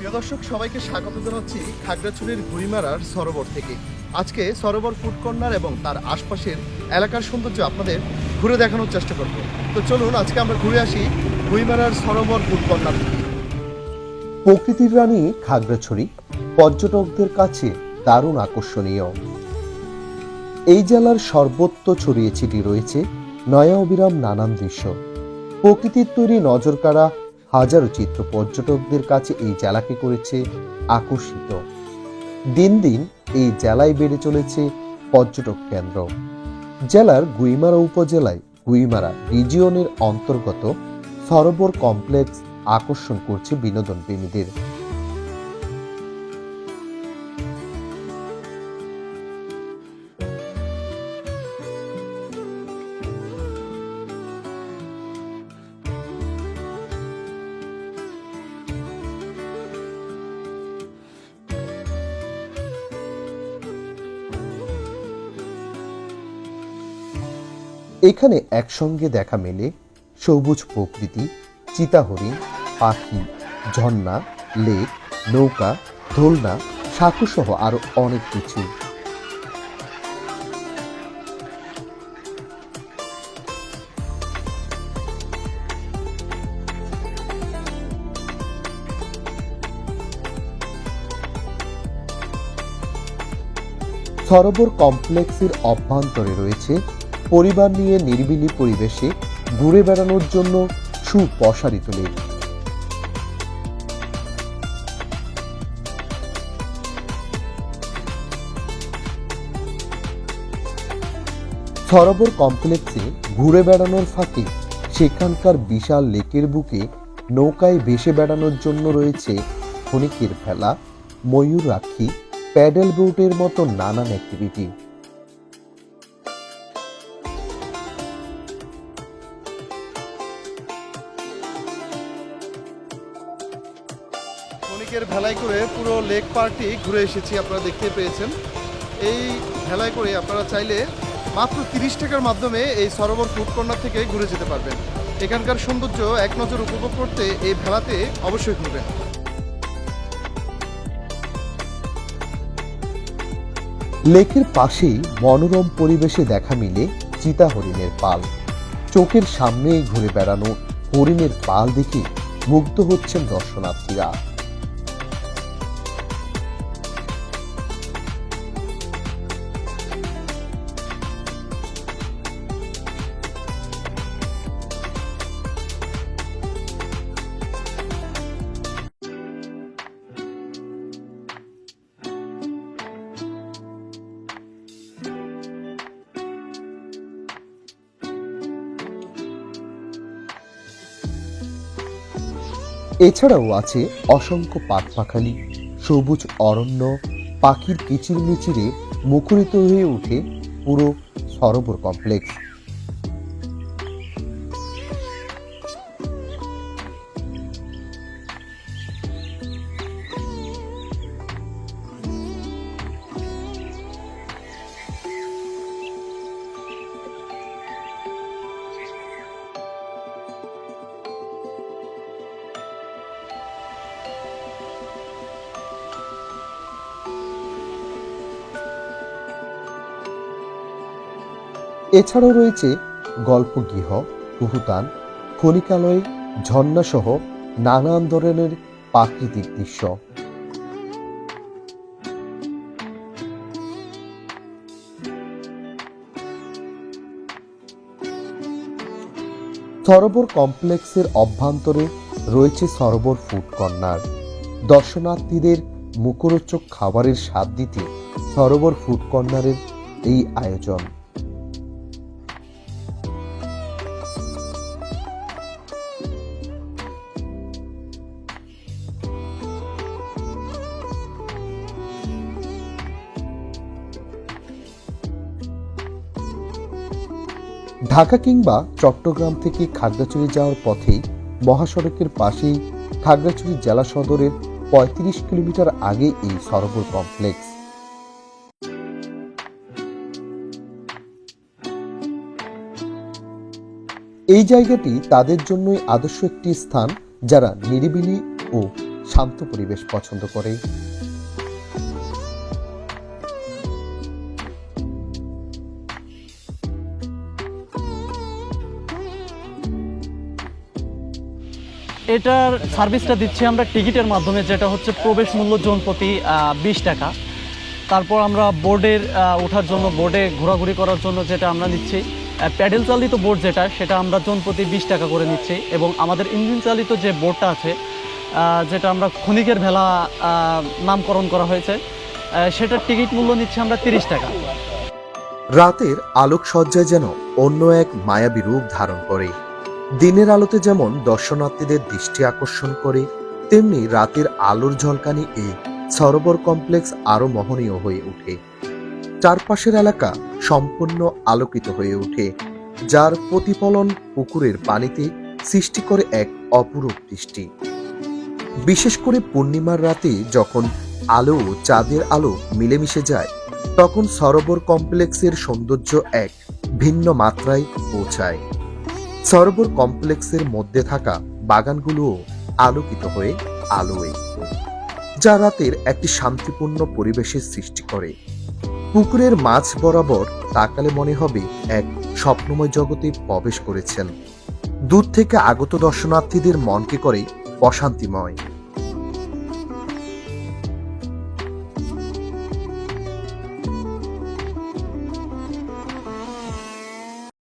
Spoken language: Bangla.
প্রিয় দর্শক, সবাইকে স্বাগত জানাচ্ছি খাগড়াছড়ির ঘুড়িমারার সরোবর থেকে। আজকে সরোবর ফুড কর্নার এবং তার আশপাশের এলাকার সৌন্দর্য আপনাদের ঘুরে দেখানোর চেষ্টা করব। তো চলুন, আজকে আমরা ঘুরে আসি ঘুড়িমারার সরোবর ফুড কর্নার প্রকৃতির রানী খাগড়াছড়ি, পর্যটকদের কাছে দারুণ আকর্ষণীয়। এই জেলার সর্বত্র ছড়িয়ে ছিটি রয়েছে নয়া অবিরাম নানান দৃশ্য। প্রকৃতির তৈরি নজরকাড়া হাজারো চিত্র পর্যটকদের কাছে এই জেলাকে করেছে আকর্ষিত। দিন দিন এই জেলায় বেড়ে চলেছে পর্যটক কেন্দ্র। জেলার গুইমারা উপজেলায় গুইমারা রিজিয়নের অন্তর্গত সরোবর কমপ্লেক্স আকর্ষণ করছে বিনোদন প্রেমীদের এখানে একসঙ্গে দেখা মেলে সবুজ প্রকৃতি, চিতাহরিণ, পাখি, ঝর্ণা, লেক, নৌকা, দোলনা, সাঁকোসহ আরও অনেক কিছু। সরোবর কমপ্লেক্সের অভ্যন্তরে রয়েছে পরিবার নিয়ে নিরিবিলি পরিবেশে ঘুরে বেড়ানোর জন্য সুপ্রসারিত লেক। সরোবর কমপ্লেক্সে ঘুরে বেড়ানোর ফাঁকে সেখানকার বিশাল লেকের বুকে নৌকায় ভেসে বেড়ানোর জন্য রয়েছে ক্ষণিকের ফেলা ময়ূর রাখি প্যাডেল বোটের মতো নানান অ্যাক্টিভিটি ক্ষণিকের ভেলায় করে পুরো লেক পার্কটি ঘুরে এসেছি, আপনারা দেখতে পেয়েছেন। এই ভেলায় করে আপনারা চাইলে মাত্র তিরিশ টাকার মাধ্যমে এই সরোবর ফুড থেকে ঘুরে যেতে পারবেন। এখানকার সৌন্দর্য এক নজর উপভোগ করতে এই ভেলাতে অবশ্যই ঘুরবেন। লেকের পাশেই মনোরম পরিবেশে দেখা মিলে চিতা হরিণের পাল। চোখের সামনেই ঘুরে বেড়ানো হরিণের পাল দেখে মুগ্ধ হচ্ছেন দর্শনার্থীরা। এছাড়াও আছে অসংখ্য পাখপাখালি সবুজ অরণ্য পাখির কিচিরমিচিরে মুখরিত হয়ে ওঠে পুরো সরোবর কমপ্লেক্স। এছাড়াও রয়েছে গল্পগৃহ কুহুতান খনিকালয়, ঝর্ণাসহ নানান ধরনের প্রাকৃতিক দৃশ্য। সরোবর কমপ্লেক্সের অভ্যন্তরে রয়েছে সরোবর ফুড কর্নার। দর্শনার্থীদের মুখরোচক খাবারের স্বাদ দিতে সরোবর ফুড কর্নারের এই আয়োজন। ঢাকা কিংবা চট্টগ্রাম থেকে খাগড়াছড়ি যাওয়ার পথেই মহাসড়কের পাশেই খাগড়াছড়ি জেলা সদরের পঁয়ত্রিশ কিলোমিটার আগে এই সরোবর কমপ্লেক্স। এই জায়গাটি তাদের জন্যই আদর্শ একটি স্থান যারা নিরিবিলি ও শান্ত পরিবেশ পছন্দ করে। এটার সার্ভিসটা দিচ্ছি আমরা টিকিটের মাধ্যমে, যেটা হচ্ছে প্রবেশ মূল্য জন প্রতি বিশ টাকা। তারপর আমরা বোর্ডের ওঠার জন্য, বোর্ডে ঘোরাঘুরি করার জন্য যেটা আমরা নিচ্ছি প্যাডেল চালিত বোর্ড যেটা, সেটা আমরা জন প্রতি বিশ টাকা করে নিচ্ছি এবং আমাদের ইঞ্জিন চালিত যে বোর্ডটা আছে যেটা আমরা ক্ষণিকের ভেলা নামকরণ করা হয়েছে সেটার টিকিট মূল্য নিচ্ছি আমরা তিরিশ টাকা। রাতের আলোকসজ্জায় যেন অন্য এক মায়াবী রূপ ধারণ করে। দিনের আলোতে যেমন দর্শনার্থীদের দৃষ্টি আকর্ষণ করে, তেমনি রাতের আলোর ঝলকানি এই সরোবর কমপ্লেক্স আরও মোহনীয় হয়ে ওঠে। চারপাশের এলাকা সম্পূর্ণ আলোকিত হয়ে ওঠে, যার প্রতিফলন পুকুরের পানিতে সৃষ্টি করে এক অপরূপ দৃষ্টি। বিশেষ করে পূর্ণিমার রাতে যখন আলো ও চাঁদের আলো মিলেমিশে যায়, তখন সরোবর কমপ্লেক্সের সৌন্দর্য এক ভিন্ন মাত্রায় পৌঁছায়। সরোবর কমপ্লেক্সের মধ্যে থাকা বাগানগুলোও আলোকিত হয়ে আলোয়। যা রাতের একটি শান্তিপূর্ণ পরিবেশের সৃষ্টি করে। পুকুরের মাছ বরাবর তাকালে মনে হবে এক স্বপ্নময় জগতে প্রবেশ করেছেন। দূর থেকে আগত দর্শনার্থীদের মনকে করে অশান্তিময়।